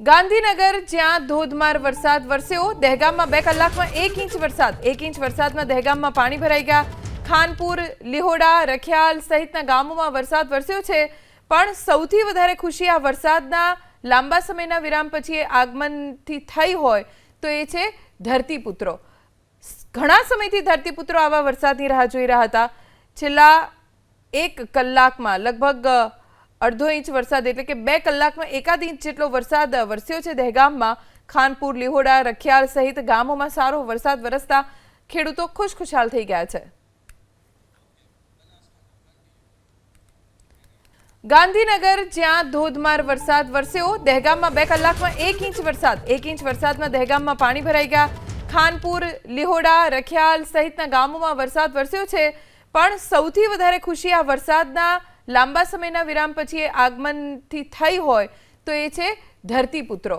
ગાંધીનગર જ્યાં ધોધમાર વરસાદ વરસ્યો, દહેગામમાં બે કલાકમાં એક ઇંચ વરસાદ, એક ઇંચ વરસાદમાં દહેગામમાં પાણી ભરાઈ ગયા. ખાનપુર, લિહોડા, રખિયાલ સહિતના ગામોમાં વરસાદ વરસ્યો છે. પણ સૌથી વધારે ખુશી આ વરસાદના લાંબા સમયના વિરામ પછી આગમનથી થઈ હોય તો એ છે ધરતીપુત્રો. ઘણા સમયથી ધરતીપુત્રો આવા વરસાદની રાહ જોઈ રહ્યા હતા. છેલ્લા એક કલાકમાં લગભગ અડધો ઇંચ વરસાદ એટલે કે બે કલાકમાં એકાદ ઇંચ જેટલો વરસાદ વરસ્યો છે દહેગામમાં. ખાનપુર, લીહોડા, રખિયાલ સહિત ગામોમાં સારો વરસાદ વરસતા ખેડૂતો ખુશખુશાલ થઈ ગયા છે. ગાંધીનગર જ્યાં ધોધમાર વરસાદ વરસ્યો, દહેગામમાં બે કલાકમાં એક ઇંચ વરસાદ. એક ઇંચ વરસાદમાં દહેગામમાં પાણી ભરાઈ ગયા. ખાનપુર, લિહોડા, રખિયાલ સહિતના ગામોમાં વરસાદ વરસ્યો છે. પણ સૌથી વધારે ખુશી આ વરસાદના લાંબા સમયના વિરામ પછી આગમનથી થઈ હોય તો એ છે ધરતીપુત્રો.